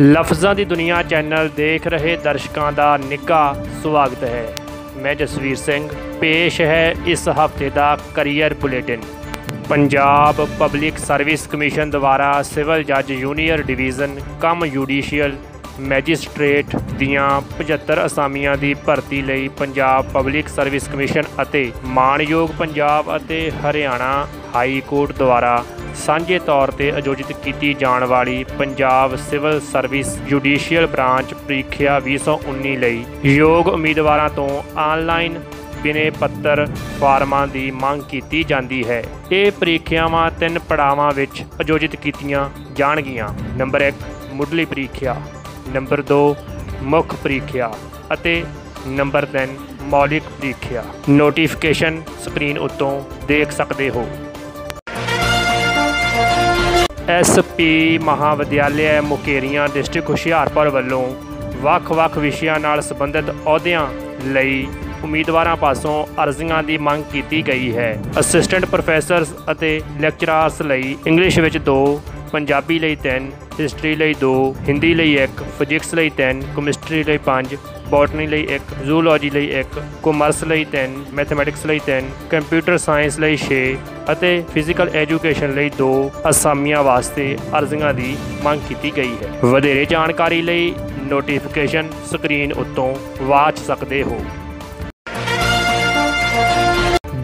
ਲਫ਼ਜ਼ਾਂ ਦੀ ਦੁਨੀਆ ਚੈਨਲ ਦੇਖ ਰਹੇ ਦਰਸ਼ਕਾਂ ਦਾ ਨਿੱਘਾ ਸਵਾਗਤ ਹੈ। ਮੈਂ ਜਸਵੀਰ ਸਿੰਘ, ਪੇਸ਼ ਹੈ ਇਸ ਹਫ਼ਤੇ ਦਾ career bulletin. Punjab public service commission ਦੁਆਰਾ ਸਿਵਲ ਜੱਜ junior division cum judicial magistrate ਦੀਆਂ 75 ਅਸਾਮੀਆਂ ਦੀ ਭਰਤੀ ਲਈ ਪੰਜਾਬ ਪਬਲਿਕ ਸਰਵਿਸ ਕਮਿਸ਼ਨ ਅਤੇ ਮਾਣਯੋਗ ਪੰਜਾਬ ਅਤੇ ਹਰਿਆਣਾ ਹਾਈ ਕੋਰਟ ਦੁਆਰਾ ਸਾਂਝੇ ਤੌਰ ਤੇ ਆਯੋਜਿਤ ਕੀਤੀ ਜਾਣ ਵਾਲੀ Punjab civil service judicial branch ਪ੍ਰੀਖਿਆ 2019 ਲਈ ਯੋਗ ਉਮੀਦਵਾਰਾਂ ਤੋਂ ਆਨਲਾਈਨ ਬਿਨੇ ਪੱਤਰ ਫਾਰਮਾਂ ਦੀ ਮੰਗ ਕੀਤੀ ਜਾਂਦੀ ਹੈ। ਇਹ ਪ੍ਰੀਖਿਆਵਾਂ ਤਿੰਨ ਪੜਾਵਾਂ ਵਿੱਚ ਆਯੋਜਿਤ ਕੀਤੀਆਂ ਜਾਣਗੀਆਂ। ਨੰਬਰ 1 ਮੁੱਢਲੀ ਪ੍ਰੀਖਿਆ। ਨੰਬਰ 2 ਮੁੱਖ ਪ੍ਰੀਖਿਆ। ਅਤੇ ਨੰਬਰ 3 ਮੌਲਿਕ ਪ੍ਰੀਖਿਆ। ਨੋਟੀਫਿਕੇਸ਼ਨ ਸਕਰੀਨ ਉੱਤੋਂ ਦੇਖ ਸਕਦੇ ਹੋ। ਐਸਪੀ ਮਹਾਵਿਦਿਆਲਿਆ ਮੁਕੇਰੀਆਂ ਡਿਸਟ੍ਰਿਕਟ ਹੁਸ਼ਿਆਰਪੁਰ ਵੱਲੋਂ ਵੱਖ-ਵੱਖ ਵਿਸ਼ਿਆਂ ਨਾਲ ਸੰਬੰਧਿਤ ਅਹੁਦਿਆਂ ਲਈ ਉਮੀਦਵਾਰਾਂ ਪਾਸੋਂ ਅਰਜ਼ੀਆਂ ਦੀ ਮੰਗ ਕੀਤੀ ਗਈ ਹੈ। ਅਸਿਸਟੈਂਟ ਪ੍ਰੋਫੈਸਰਸ ਅਤੇ ਲੈਕਚਰਰਸ ਲਈ ਇੰਗਲਿਸ਼ ਵਿੱਚ 2 ਪੰਜਾਬੀ ਲਈ 3 ਹਿਸਟਰੀ ਲਈ 2 ਹਿੰਦੀ ਲਈ 1 ਫਿਜ਼ਿਕਸ ਲਈ 3 ਕੈਮਿਸਟਰੀ ਲਈ 5 ਬੋਟਨੀ ਲਈ 1 ਜ਼ੂਲੋਜੀ ਲਈ 1 ਕਾਮਰਸ ਲਈ 3 ਮੈਥਮੈਟਿਕਸ ਲਈ 3 ਕੰਪਿਊਟਰ ਸਾਇੰਸ ਲਈ 6 ਅਤੇ ਫਿਜ਼ੀਕਲ ਐਜੂਕੇਸ਼ਨ ਲਈ 2 ਅਸਾਮੀਆਂ ਵਾਸਤੇ ਅਰਜ਼ੀਆਂ ਦੀ ਮੰਗ ਕੀਤੀ ਗਈ ਹੈ। ਵਧੇਰੇ ਜਾਣਕਾਰੀ ਲਈ ਨੋਟੀਫਿਕੇਸ਼ਨ ਸਕਰੀਨ ਉੱਤੋਂ ਵਾਚ ਸਕਦੇ ਹੋ।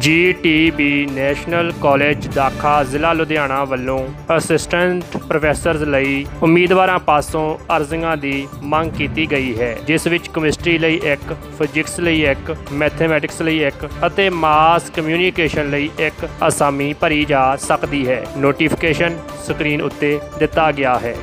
ਜੀਟੀਬੀ ਨੈਸ਼ਨਲ ਕਾਲਜ ਦਾਖਾ ਜ਼ਿਲ੍ਹਾ ਲੁਧਿਆਣਾ ਵੱਲੋਂ ਅਸਿਸਟੈਂਟ ਪ੍ਰੋਫੈਸਰਸ ਲਈ ਉਮੀਦਵਾਰਾਂ ਪਾਸੋਂ ਅਰਜ਼ੀਆਂ ਦੀ ਮੰਗ ਕੀਤੀ ਗਈ ਹੈ, ਜਿਸ ਵਿੱਚ ਕੈਮਿਸਟਰੀ ਲਈ ਇੱਕ ਫਿਜ਼ਿਕਸ ਲਈ ਇੱਕ ਮੈਥਮੈਟਿਕਸ ਲਈ ਇੱਕ ਅਤੇ ਮਾਸ ਕਮਿਊਨੀਕੇਸ਼ਨ ਲਈ ਇੱਕ ਅਸਾਮੀ ਭਰੀ ਜਾ ਸਕਦੀ ਹੈ। ਨੋਟੀਫਿਕੇਸ਼ਨ ਸਕਰੀਨ ਉੱਤੇ ਦਿੱਤਾ ਗਿਆ ਹੈ।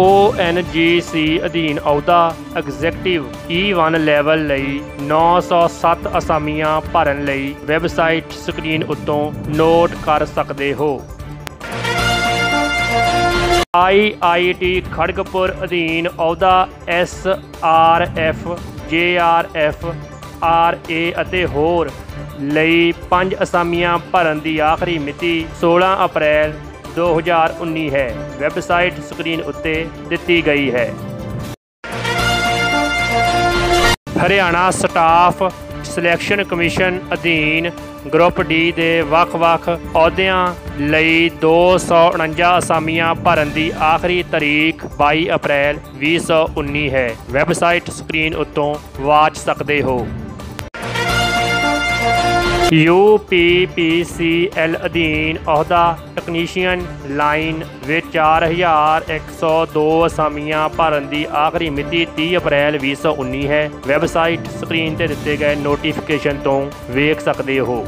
ONGC ਅਧੀਨ ਅਹੁਦਾ ਐਗਜ਼ੈਕਟਿਵ E1 ਲੈਵਲ ਲਈ 907 ਅਸਾਮੀਆਂ ਭਰਨ ਲਈ ਵੈਬਸਾਈਟ ਸਕਰੀਨ ਉੱਤੋਂ ਨੋਟ ਕਰ ਸਕਦੇ ਹੋ। IIT ਖੜਗਪੁਰ ਅਧੀਨ ਅਹੁਦਾ SRF JRF RA ਅਤੇ ਹੋਰ ਲਈ 5 ਅਸਾਮੀਆਂ ਭਰਨ ਦੀ ਆਖਰੀ ਮਿਤੀ 16 ਅਪ੍ਰੈਲ 2019 ਹੈ। ਵੈਬਸਾਈਟ ਸਕਰੀਨ ਉੱਤੇ ਦਿੱਤੀ ਗਈ ਹੈ। ਹਰਿਆਣਾ ਸਟਾਫ ਸਿਲੈਕਸ਼ਨ ਕਮਿਸ਼ਨ ਅਧੀਨ ਗਰੁੱਪ ਡੀ ਦੇ ਵੱਖ-ਵੱਖ ਅਹੁਦਿਆਂ ਲਈ 249 ਅਸਾਮੀਆਂ ਭਰਨ ਦੀ ਆਖਰੀ ਤਾਰੀਖ 22 ਅਪ੍ਰੈਲ 2019 ਹੈ। ਵੈਬਸਾਈਟ ਸਕਰੀਨ ਉੱਤੋਂ ਵਾਚ ਸਕਦੇ ਹੋ। UPPCL ਅਧੀਨ ਅਹੁਦਾ ਟੈਕਨੀਸ਼ੀਅਨ ਲਾਈਨ ਵਿੱਚ 4102 ਅਸਾਮੀਆਂ ਭਰਨ ਦੀ ਆਖਰੀ ਮਿਤੀ 30 ਅਪ੍ਰੈਲ 2019 ਹੈ। ਵੈਬਸਾਈਟ ਸਕਰੀਨ ਤੇ ਦਿੱਤੇ ਗਏ ਨੋਟੀਫਿਕੇਸ਼ਨ ਤੋਂ ਵੇਖ ਸਕਦੇ ਹੋ।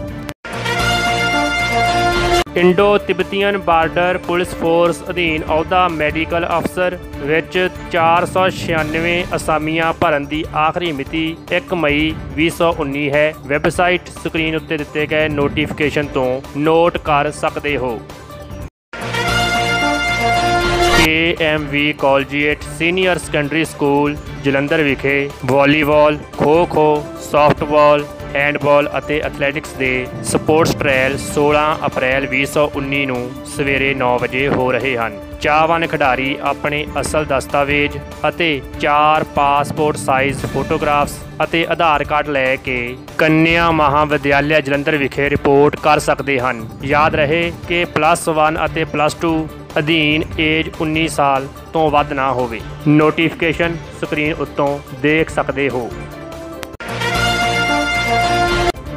Indo Tibetan border police force ਅਧੀਨ ਅਹੁਦਾ ਮੈਡੀਕਲ ਅਫਸਰ ਵਿੱਚ 496 ਅਸਾਮੀਆਂ ਭਰਨ ਦੀ ਆਖਰੀ ਮਿਤੀ 1 ਮਈ 2019 ਹੈ। ਵੈਬਸਾਈਟ ਸਕਰੀਨ ਉੱਤੇ ਦਿੱਤੇ ਗਏ ਨੋਟੀਫਿਕੇਸ਼ਨ ਤੋਂ ਨੋਟ ਕਰ ਸਕਦੇ ਹੋ। KMV collegiate senior secondary school Jalandhar ਵਿਖੇ ਵਾਲੀਬਾਲ, ਖੋ-ਖੋ, ਸਾਫਟਬਾਲ ਹੈਂਡਬਾਲ ਅਤੇ ਐਥਲੈਟਿਕਸ ਦੇ ਸਪੋਰਟਸ ਟ੍ਰਾਇਲ 16 ਅਪ੍ਰੈਲ 2019 ਨੂੰ ਸਵੇਰੇ 9 ਵਜੇ ਹੋ ਰਹੇ ਹਨ। ਚਾਹਵਾਨ ਖਿਡਾਰੀ ਆਪਣੇ ਅਸਲ ਦਸਤਾਵੇਜ਼ ਅਤੇ ਚਾਰ ਪਾਸਪੋਰਟ ਸਾਈਜ਼ ਫੋਟੋਗ੍ਰਾਫਸ ਅਤੇ ਆਧਾਰ ਕਾਰਡ ਲੈ ਕੇ ਕੰਨਿਆ ਮਹਾਵਿਦਿਆਲਿਆ ਜਲੰਧਰ ਵਿਖੇ ਰਿਪੋਰਟ ਕਰ ਸਕਦੇ ਹਨ। ਯਾਦ ਰਹੇ ਕਿ ਪਲੱਸ 1 ਅਤੇ ਪਲੱਸ 2 ਅਧੀਨ ਏਜ 19 ਸਾਲ ਤੋਂ ਵੱਧ ਨਾ ਹੋਵੇ। ਨੋਟੀਫਿਕੇਸ਼ਨ ਸਕਰੀਨ ਉੱਤੋਂ ਦੇਖ ਸਕਦੇ ਹੋ।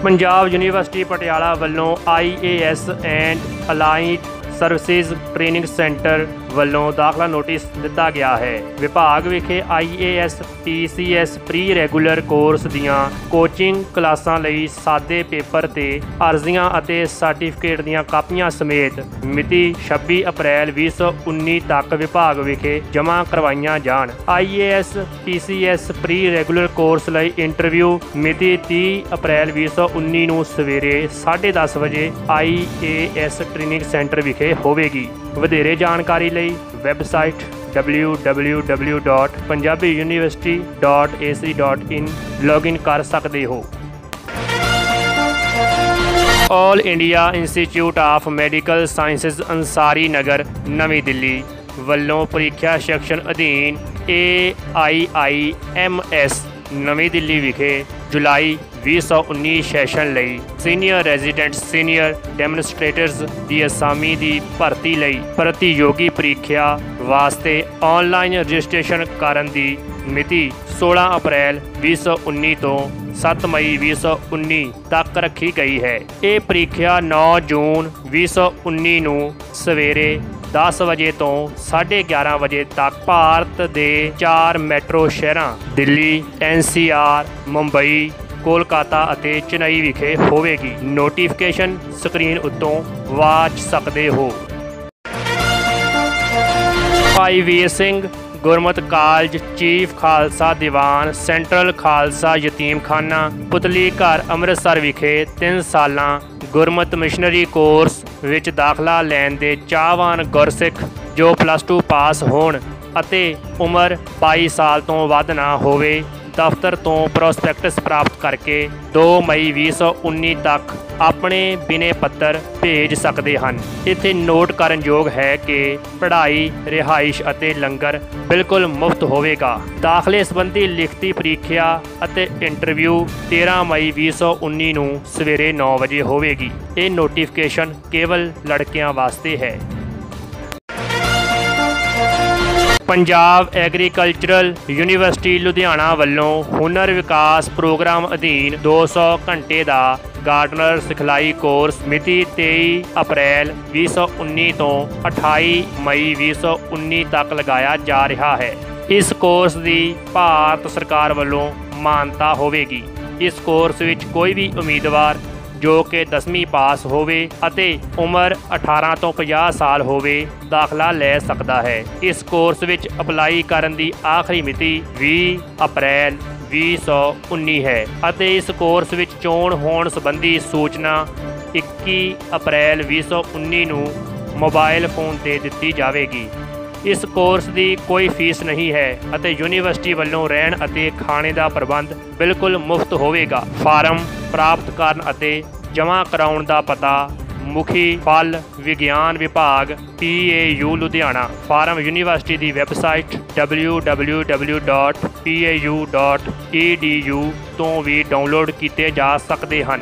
ਪੰਜਾਬ ਯੂਨੀਵਰਸਿਟੀ ਪਟਿਆਲਾ ਵੱਲੋਂ IAS and allied services training centre ਵੱਲੋਂ ਦਾਖਲਾ ਨੋਟਿਸ ਦਿੱਤਾ ਗਿਆ ਹੈ। ਵਿਭਾਗ ਵਿਖੇ IAS PCS pre regular course ਦੀਆਂ ਕੋਚਿੰਗ ਕਲਾਸਾਂ ਲਈ ਸਾਦੇ ਪੇਪਰ ਤੇ ਅਰਜ਼ੀਆਂ ਅਤੇ ਸਰਟੀਫਿਕੇਟ ਦੀਆਂ ਕਾਪੀਆਂ ਸਮੇਤ ਮਿਤੀ 26 ਅਪ੍ਰੈਲ 2019 ਤੱਕ ਵਿਭਾਗ ਵਿਖੇ ਜਮ੍ਹਾਂ ਕਰਵਾਈਆਂ ਜਾਣ। IAS PCS pre regular course ਲਈ ਇੰਟਰਵਿਊ ਮਿਤੀ 30 ਅਪ੍ਰੈਲ 2019 ਨੂੰ ਸਵੇਰੇ 10:30 ਵਜੇ ਆਈਏਐਸ ਟ੍ਰੇਨਿੰਗ ਸੈਂਟਰ ਵਿਖੇ ਹੋਵੇਗੀ। ਵਧੇਰੇ ਜਾਣਕਾਰੀ ਲਈ ਵੈਬਸਾਈਟ www.punjabiuniversity.ac.in ਲੌਗਇਨ ਕਰ ਸਕਦੇ ਹੋ। All India institute of medical sciences Ansari Nagar ਨਵੀਂ ਦਿੱਲੀ ਵੱਲੋਂ ਪ੍ਰੀਖਿਆ ਸੈਕਸ਼ਨ ਅਧੀਨ AIIMS ਨਵੀਂ ਦਿੱਲੀ ਵਿਖੇ ਜੁਲਾਈ 2019 ਸੈਸ਼ਨ ਲਈ ਸੀਨੀਅਰ ਰੈਜ਼ੀਡੈਂਟ ਸੀਨੀਅਰ ਡੈਮੋਨਸਟ੍ਰੇਟਰਸ ਦੀ ਅਸਾਮੀ ਦੀ ਭਰਤੀ ਲਈ ਪ੍ਰਤੀਯੋਗੀ ਪ੍ਰੀਖਿਆ ਵਾਸਤੇ ਆਨਲਾਈਨ ਰਜਿਸਟ੍ਰੇਸ਼ਨ ਕਰਨ ਦੀ ਮਿਤੀ 16 ਅਪ੍ਰੈਲ 2019 ਤੋਂ 7 ਮਈ 2019 ਤੱਕ ਰੱਖੀ ਗਈ ਹੈ। ਇਹ ਪ੍ਰੀਖਿਆ 9 ਜੂਨ 2019 ਨੂੰ ਸਵੇਰੇ 10 ਵਜੇ ਤੋਂ 11:30 ਵਜੇ ਤੱਕ ਭਾਰਤ ਦੇ ਚਾਰ ਮੈਟਰੋ ਸ਼ਹਿਰਾਂ ਦਿੱਲੀ ਐਨਸੀਆਰ ਮੁੰਬਈ, ਕੋਲਕਾਤਾ ਅਤੇ ਚੇਨਈ ਵਿਖੇ ਹੋਵੇਗੀ। ਨੋਟੀਫਿਕੇਸ਼ਨ ਸਕਰੀਨ ਉੱਤੋਂ ਵਾਚ ਸਕਦੇ ਹੋ। Bhai Vir Singh, Gurmat college chief Khalsa Diwan, central Khalsa Yatimkhana, Putli Ghar Amritsar ਵਿਖੇ 3 ਸਾਲਾਂ ਗੁਰਮਤ ਮਿਸ਼ਨਰੀ ਕੋਰਸ ਵਿੱਚ ਦਾਖਲਾ ਲੈਣ ਦੇ ਚਾਹਵਾਨ ਗੁਰਸਿੱਖ ਜੋ ਪਲੱਸ 2 ਪਾਸ ਹੋਣ ਅਤੇ ਉਮਰ 22 ਸਾਲ ਤੋਂ ਵੱਧ ਨਾ ਹੋਵੇ। ਦਫ਼ਤਰ ਤੋਂ ਪ੍ਰੋਸਪੈਕਟਸ ਪ੍ਰਾਪਤ ਕਰਕੇ 2 ਮਈ 2019 ਤੱਕ ਆਪਣੇ ਬਿਨੇ ਪੱਤਰ ਭੇਜ ਸਕਦੇ ਹਨ। ਇੱਥੇ ਨੋਟ ਕਰਨ ਯੋਗ ਹੈ ਕਿ ਪੜ੍ਹਾਈ, ਰਿਹਾਇਸ਼ ਅਤੇ ਲੰਗਰ ਬਿਲਕੁਲ ਮੁਫਤ ਹੋਵੇਗਾ। ਦਾਖਲੇ ਸੰਬੰਧੀ ਲਿਖਤੀ ਪ੍ਰੀਖਿਆ ਅਤੇ ਇੰਟਰਵਿਊ 13 ਮਈ 2019 ਨੂੰ ਸਵੇਰੇ 9 ਵਜੇ ਹੋਵੇਗੀ। ਇਹ ਨੋਟੀਫਿਕੇਸ਼ਨ ਕੇਵਲ ਲੜਕਿਆਂ ਵਾਸਤੇ ਹੈ। ਪੰਜਾਬ ਐਗਰੀਕਲਚਰਲ ਯੂਨੀਵਰਸਿਟੀ ਲੁਧਿਆਣਾ ਵੱਲੋਂ ਹੁਨਰ ਵਿਕਾਸ ਪ੍ਰੋਗਰਾਮ ਅਧੀਨ 200 ਘੰਟੇ ਦਾ ਗਾਰਡਨਰ ਸਿਖਲਾਈ ਕੋਰਸ ਮਿਤੀ 23 ਅਪ੍ਰੈਲ 2019 ਤੋਂ 28 ਮਈ 2019 ਤੱਕ ਲਗਾਇਆ ਜਾ ਰਿਹਾ ਹੈ। ਇਸ ਕੋਰਸ ਦੀ ਭਾਰਤ ਸਰਕਾਰ ਵੱਲੋਂ ਮਾਨਤਾ ਹੋਵੇਗੀ। ਇਸ ਕੋਰਸ ਵਿੱਚ ਕੋਈ ਵੀ ਉਮੀਦਵਾਰ ਜੋ ਕਿ 10ਵੀਂ ਪਾਸ ਹੋਵੇ ਅਤੇ ਉਮਰ 18 ਤੋਂ 50 ਸਾਲ ਹੋਵੇ, ਦਾਖਲਾ ਲੈ ਸਕਦਾ ਹੈ। ਇਸ ਕੋਰਸ ਵਿੱਚ ਅਪਲਾਈ ਕਰਨ ਦੀ ਆਖਰੀ ਮਿਤੀ 20 ਅਪ੍ਰੈਲ 2019 ਹੈ ਅਤੇ ਇਸ ਕੋਰਸ ਵਿੱਚ ਚੋਣ ਹੋਣ ਸੰਬੰਧੀ ਸੂਚਨਾ 21 ਅਪ੍ਰੈਲ 2019 ਨੂੰ ਮੋਬਾਈਲ ਫੋਨ ਤੇ ਦਿੱਤੀ ਜਾਵੇਗੀ। ਇਸ ਕੋਰਸ ਦੀ ਕੋਈ ਫੀਸ ਨਹੀਂ ਹੈ ਅਤੇ ਯੂਨੀਵਰਸਿਟੀ ਵੱਲੋਂ ਰਹਿਣ ਅਤੇ ਖਾਣੇ ਦਾ ਪ੍ਰਬੰਧ ਬਿਲਕੁਲ ਮੁਫਤ ਹੋਵੇਗਾ। ਫਾਰਮ ਪ੍ਰਾਪਤ ਕਰਨ ਅਤੇ ਜਮ੍ਹਾਂ ਕਰਾਉਣ ਦਾ ਪਤਾ ਮੁਖੀ ਫਲ ਵਿਗਿਆਨ ਵਿਭਾਗ PAU ਲੁਧਿਆਣਾ। ਫਾਰਮ ਯੂਨੀਵਰਸਿਟੀ ਦੀ ਵੈਬਸਾਈਟ www.pau.edu ਤੋਂ ਵੀ ਡਾਊਨਲੋਡ ਕੀਤੇ ਜਾ ਸਕਦੇ ਹਨ।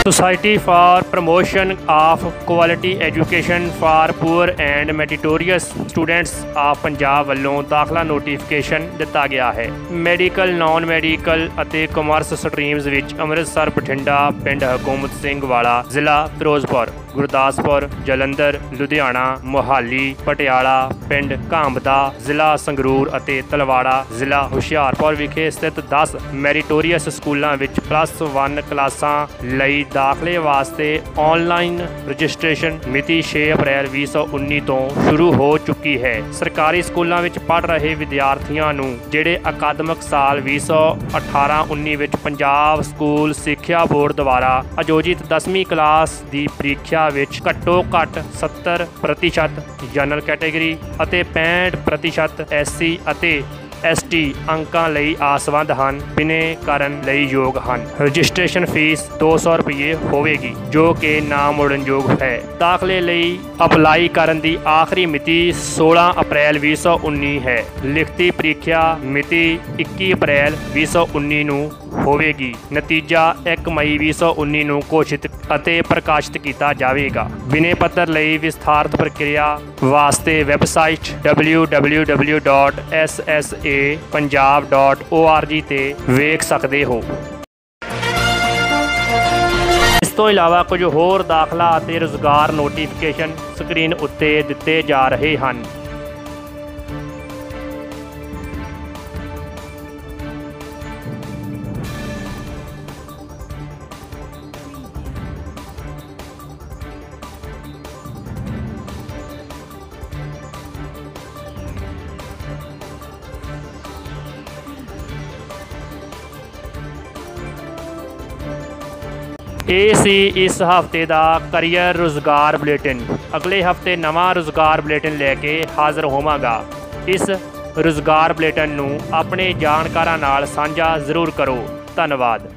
Society for promotion of quality education for poor and meritorious students of Punjab ਵੱਲੋਂ ਦਾਖਲਾ ਨੋਟੀਫਿਕੇਸ਼ਨ ਦਿੱਤਾ ਗਿਆ ਹੈ। ਮੈਡੀਕਲ ਨਾਨ ਮੈਡੀਕਲ ਅਤੇ ਕਮਰਸ ਸਟਰੀਮਜ਼ ਵਿੱਚ ਅੰਮ੍ਰਿਤਸਰ, ਬਠਿੰਡਾ, ਪਿੰਡ ਹਕੂਮਤ ਸਿੰਘ ਵਾਲਾ ਜ਼ਿਲ੍ਹਾ ਫਿਰੋਜ਼ਪੁਰ। ਗੁਰਦਾਸਪੁਰ, ਜਲੰਧਰ, ਲੁਧਿਆਣਾ, ਮੋਹਾਲੀ, ਪਟਿਆਲਾ, ਪਿੰਡ ਘਾਮਦਾ ਜ਼ਿਲ੍ਹਾ ਸੰਗਰੂਰ ਅਤੇ ਤਲਵਾੜਾ, ਜ਼ਿਲ੍ਹਾ ਹੁਸ਼ਿਆਰਪੁਰ ਵਿਖੇ ਸਥਿਤ 10 ਮੈਰੀਟੋਰੀਅਸ ਸਕੂਲਾਂ ਵਿੱਚ ਪਲੱਸ 1 ਕਲਾਸਾਂ ਲਈ ਦਾਖਲੇ ਵਾਸਤੇ ਆਨਲਾਈਨ ਰਜਿਸਟ੍ਰੇਸ਼ਨ ਮਿਤੀ 6 ਅਪ੍ਰੈਲ 2019 ਤੋਂ ਸ਼ੁਰੂ ਹੋ ਚੁੱਕੀ ਹੈ। ਸਰਕਾਰੀ ਸਕੂਲਾਂ ਵਿੱਚ ਪੜ੍ਹ ਰਹੇ ਵਿਦਿਆਰਥੀਆਂ ਨੂੰ ਜਿਹੜੇ ਅਕਾਦਮਿਕ ਸਾਲ 2018-19 ਵਿੱਚ ਪੰਜਾਬ ਸਕੂਲ ਸਿੱਖਿਆ ਬੋਰਡ ਦੁਆਰਾ ਆਯੋਜਿਤ 10ਵੀਂ ਕਲਾਸ ਦੀ ਪ੍ਰੀਖਿਆ ਵਿੱਚ ਘੱਟੋ ਘੱਟ 70% ਜਨਰਲ ਕੈਟਾਗਰੀ ਅਤੇ 65% ਐਸਸੀ ਅਤੇ ਐਸਟੀ ਅੰਕਾਂ ਲਈ ਆਸਵੰਦ ਹਨ, ਬਿਨੇ ਕਰਨ ਲਈ ਯੋਗ ਹਨ। ਰਜਿਸਟ੍ਰੇਸ਼ਨ ਫੀਸ 200 ਰੁਪਏ ਹੋਵੇਗੀ, ਜੋ ਕਿ ਨਾ ਮੁੜਨਯੋਗ ਹੈ। ਦਾਖਲੇ ਲਈ ਅਪਲਾਈ ਕਰਨ ਦੀ ਆਖਰੀ ਮਿਤੀ 16 ਅਪ੍ਰੈਲ 2019 ਹੈ। ਲਿਖਤੀ ਪ੍ਰੀਖਿਆ ਮਿਤੀ 21 ਅਪ੍ਰੈਲ 2019 ਨੂੰ ਹੋਵੇਗੀ। ਨਤੀਜਾ 1 ਮਈ 2019 ਨੂੰ ਘੋਸ਼ਿਤ ਅਤੇ ਪ੍ਰਕਾਸ਼ਿਤ ਕੀਤਾ ਜਾਵੇਗਾ। ਬਿਨੇ ਪੱਤਰ ਲਈ ਵਿਸਥਾਰਤ ਪ੍ਰਕਿਰਿਆ ਵਾਸਤੇ ਵੈਬਸਾਈਟ www.ssa.punjab.org ਤੇ ਵੇਖ ਸਕਦੇ ਹੋ। ਇਸ ਤੋਂ ਇਲਾਵਾ ਕੁਝ ਹੋਰ ਦਾਖਲਾ ਅਤੇ ਰੁਜ਼ਗਾਰ ਨੋਟੀਫਿਕੇਸ਼ਨ ਸਕਰੀਨ ਉੱਤੇ ਦਿੱਤੇ ਜਾ ਰਹੇ ਹਨ। ਇਹ ਸੀ ਇਸ ਹਫ਼ਤੇ ਦਾ ਕਰੀਅਰ ਰੁਜ਼ਗਾਰ ਬੁਲੇਟਿਨ। ਅਗਲੇ ਹਫ਼ਤੇ ਨਵਾਂ ਰੁਜ਼ਗਾਰ ਬੁਲੇਟਿਨ ਲੈ ਕੇ ਹਾਜ਼ਰ ਹੋਵਾਂਗਾ। ਇਸ ਰੁਜ਼ਗਾਰ ਬੁਲੇਟਿਨ ਨੂੰ ਆਪਣੇ ਜਾਣਕਾਰਾਂ ਨਾਲ ਸਾਂਝਾ ਜ਼ਰੂਰ ਕਰੋ। ਧੰਨਵਾਦ।